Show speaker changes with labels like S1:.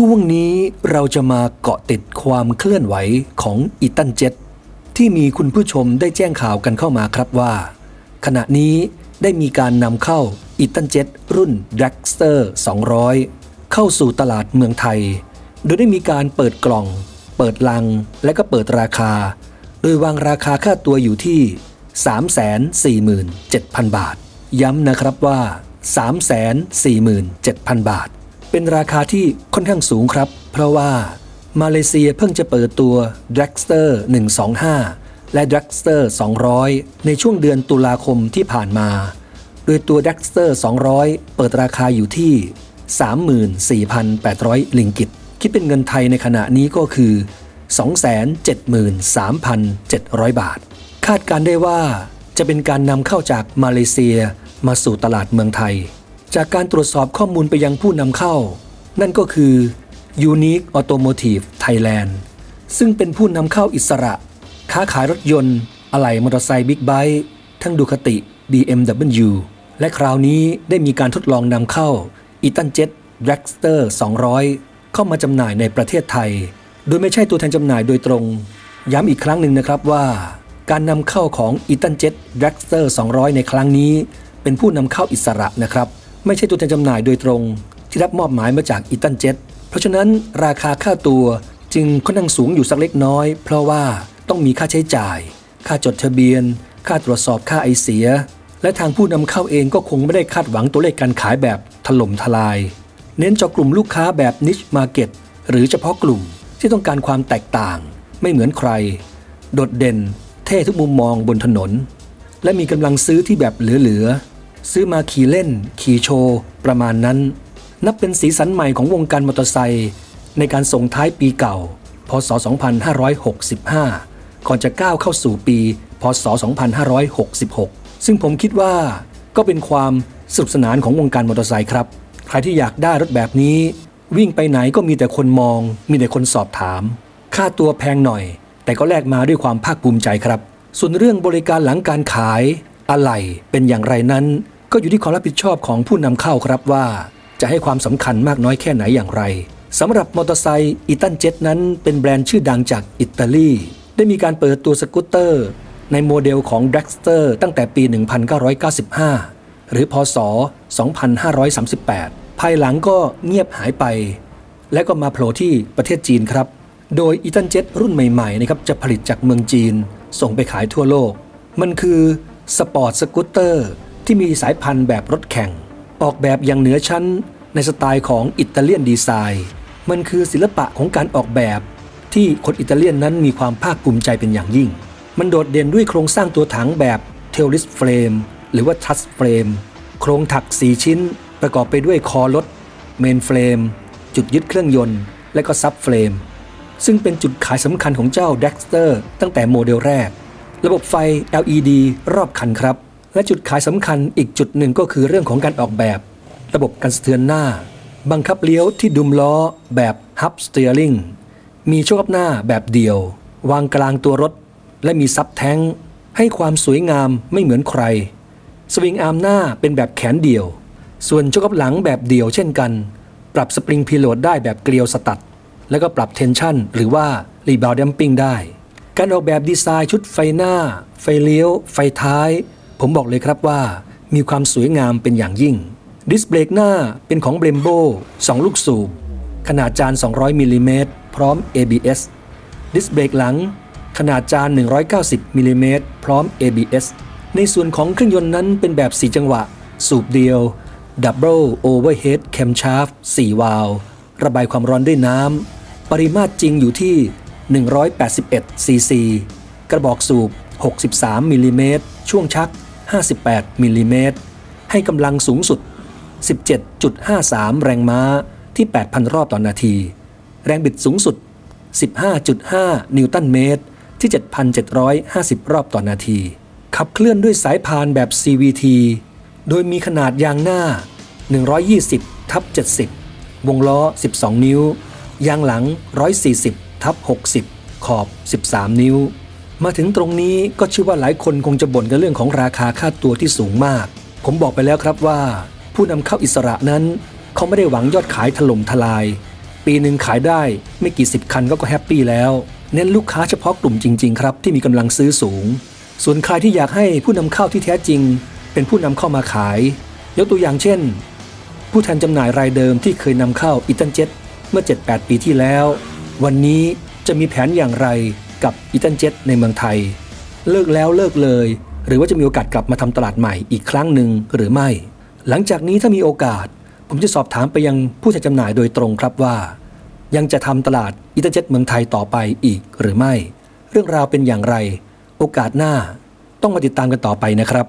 S1: ช่วงนี้เราจะมาเกาะติดความเคลื่อนไหวของอีตันเจ็ตที่มีคุณผู้ชมได้แจ้งข่าวกันเข้ามาครับว่า ขณะนี้ได้มีการนำเข้าอีตันเจ็ตรุ่น d r a g s t e r 200 เข้าสู่ตลาดเมืองไทย โดยได้มีการเปิดกล่อง เปิดลัง และก็เปิดราคา โดยวางราคาค่าตัวอยู่ที่ 347,000 บาท ย้ำนะครับว่า 347,000 บาท เป็นราคาที่ค่อนข้างสูงครับ เพราะว่ามาเลเซียเพิ่งจะเปิดตัว d r a g s t e r 125 และ d r a g s t e r 200 ในช่วงเดือนตุลาคมที่ผ่านมา โดยตัว d r a g s t e r 200 เปิดราคาอยู่ที่ 34,800 ลิงกิต คิดเป็นเงินไทยในขณะนี้ก็คือ 273,700 บาท คาดการได้ว่าจะเป็นการนำเข้าจากมาเลเซียมาสู่ตลาดเมืองไทย จากการตรวจสอบข้อมูลไปยังผู้นำเข้า นั่นก็คือ Unique Automotive Thailand ซึ่งเป็นผู้นำเข้าอิสระ ค้าขายรถยนต์ อะไหล่มอเตอร์ไซค์บิ๊กไบค์ทั้งดูคติ BMW และคราวนี้ได้มีการทดลองนำเข้า e t a n Jet Dragster 200 เข้ามาจำหน่ายในประเทศไทย โดยไม่ใช่ตัวแทนจำหน่ายโดยตรง ย้ำอีกครั้งหนึ่งนะครับว่า การนำเข้าของ e t a n Jet Dragster 200 ในครั้งนี้ เป็นผู้นำเข้าอิสระนะครับ ไม่ใช่ตัวแทนจำหน่ายโดยตรง ที่รับมอบหมายมาจาก e t a n Jet เพราะฉะนั้นราคาค่าตัวจึงค่อนข้างสูงอยู่สักเล็กน้อย เพราะว่าต้องมีค่าใช้จ่าย ค่าจดทะเบียน ค่าตรวจสอบค่าไอเสีย และทางผู้นำเข้าเองก็คงไม่ได้คาดหวังตัวเลขการขายแบบถล่มทลาย เน้นเจาะกลุ่มลูกค้าแบบ niche market หรือเฉพาะกลุ่มที่ต้องการความแตกต่าง ไม่เหมือนใคร โดดเด่น เท่ทุกมุมมองบนถนน และมีกำลังซื้อที่แบบเหลือ ซื้อมาขี่เล่น ขี่โชว์ ประมาณนั้น นับเป็นสีสันใหม่ของวงการมอเตอร์ไซค์ในการส่งท้ายปีเก่า พศ 2565 ก่อนจะก้าวเข้าสู่ปี พศ 2566 ซึ่งผมคิดว่าก็เป็นความสนุกสนานของวงการมอเตอร์ไซค์ครับ ใครที่อยากได้รถแบบนี้ วิ่งไปไหนก็มีแต่คนมอง มีแต่คนสอบถาม ค่าตัวแพงหน่อย แต่ก็แลกมาด้วยความภาคภูมิใจครับ ส่วนเรื่องบริการหลังการขายอะไหล่เป็นอย่างไรนั้น ก็อยู่ที่ความรับผิดชอบของผู้นำเข้าครับว่า จะให้ความสำคัญมากน้อยแค่ไหนอย่างไรสำหรับมอเตอร์ไซค์อีตันเจ็ตนั้นเป็นแบรนด์ชื่อดังจากอิตาลีได้มีการเปิดตัวสกูตเตอร์ ในโมเดลของ d r a g s t e r ตั้งแต่ปี 1995 หรือพศ 2538 ภายหลังก็เงียบหายไป และก็มาโผล่ที่ประเทศจีนครับ โดยอีตันเจ็ตรุ่นใหม่ๆนะครับจะผลิตจากเมืองจีน ส่งไปขายทั่วโลก มันคือสปอร์ตสกูตเตอร์ ที่มีสายพันธุ์แบบรถแข่ง ออกแบบอย่างเหนือชั้นในสไตล์ของอิตาเลียนดีไซน์ มันคือศิลปะของการออกแบบ ที่คนอิตาเลียนนั้นมีความภาคภูมิใจเป็นอย่างยิ่ง มันโดดเด่นด้วยโครงสร้างตัวถังแบบเทลลิสเฟรมหรือว่าทัสเฟรมโครงถัก 4 ชิ้น ประกอบไปด้วยคอรถเมนเฟรมจุดยึดเครื่องยนต์ และก็ซับเฟรมซึ่งเป็นจุดขายสำคัญของเจ้า d ด x t e r ตั้งแต่โมเดลแรก ระบบไฟ LED รอบคันครับ และจุดขายสำคัญอีกจุดหนึ่งก็คือเรื่องของการออกแบบ ระบบการสะเทือนหน้า บังคับเลี้ยวที่ดุมล้อแบบ Hub Steering มีโชคอัพหน้าแบบเดียว วางกลางตัวรถ และมีซับแท้ง ให้ความสวยงามไม่เหมือนใคร สวิงอาร์มหน้าเป็นแบบแขนเดี่ยว ส่วนโชคอัพหลังแบบเดี่ยวเช่นกัน ปรับสปริงพีโลดได้แบบเกลียวสตัด แล้วก็ปรับเทนชันหรือว่ารีบาวดัมปิ้งได้ การออกแบบดีไซน์ชุดไฟหน้า ไฟเลี้ยว ไฟท้าย ผมบอกเลยครับว่ามีความสวยงามเป็นอย่างยิ่ง ดิสเบรกหน้าเป็นของเบรมโบ2ลูกสูบ ขนาดจาน 200มิลลิเมตรพร้อม ABS ดิสเบรกหลัง ขนาดจาน 190มิลลิเมตรพร้อม ABS ในส่วนของเครื่องยนต์นั้นเป็นแบบ 4 จังหวะ สูบเดียว Double Overhead Camshaft 4 วาล์วระบายความร้อนด้วยน้ำ ปริมาตรจริงอยู่ที่ 181 ซีซี กระบอกสูบ 63มิลลิเมตรช่วงชัก 58มิลลิเมตรให้กำลังสูงสุด 17.53 แรงม้าที่ 8,000 รอบต่อนาที แรงบิดสูงสุด 15.5 นิวตันเมตร ที่ 7,750 รอบต่อนาที ขับเคลื่อนด้วยสายพานแบบ CVT โดยมีขนาดยางหน้า 120 ทับ 70 วงล้อ 12 นิ้ว ยางหลัง 140 ทับ 60 ขอบ 13 นิ้ว มาถึงตรงนี้ก็เชื่อว่าหลายคนคงจะบ่นกันเรื่องของราคาค่าตัวที่สูงมาก ผมบอกไปแล้วครับว่า ผู้นำเข้าอิสระนั้น เขาไม่ได้หวังยอดขายถล่มทลาย ปีหนึ่งขายได้ไม่กี่สิบคันก็ก็แฮปปี้แล้ว เน้นลูกค้าเฉพาะกลุ่มจริงๆครับที่มีกำลังซื้อสูง ส่วนใครที่อยากให้ผู้นำเข้าที่แท้จริง เป็นผู้นำเข้ามาขาย ยกตัวอย่างเช่น ผู้แทนจำหน่ายรายเดิมที่เคยนำเข้าอิตันเจ็ตเมื่อ 7-8 ปีที่แล้ว วันนี้จะมีแผนอย่างไร กับอีตันเจ็ตในเมืองไทย เลิกแล้วเลิกเลย หรือว่าจะมีโอกาสกลับมาทำตลาดใหม่อีกครั้งหนึ่งหรือไม่ หลังจากนี้ถ้ามีโอกาส ผมจะสอบถามไปยังผู้จัดจำหน่ายโดยตรงครับว่า ยังจะทำตลาดอีตันเจ็ตเมืองไทยต่อไปอีกหรือไม่ เรื่องราวเป็นอย่างไร โอกาสหน้าต้องมาติดตามกันต่อไปนะครับ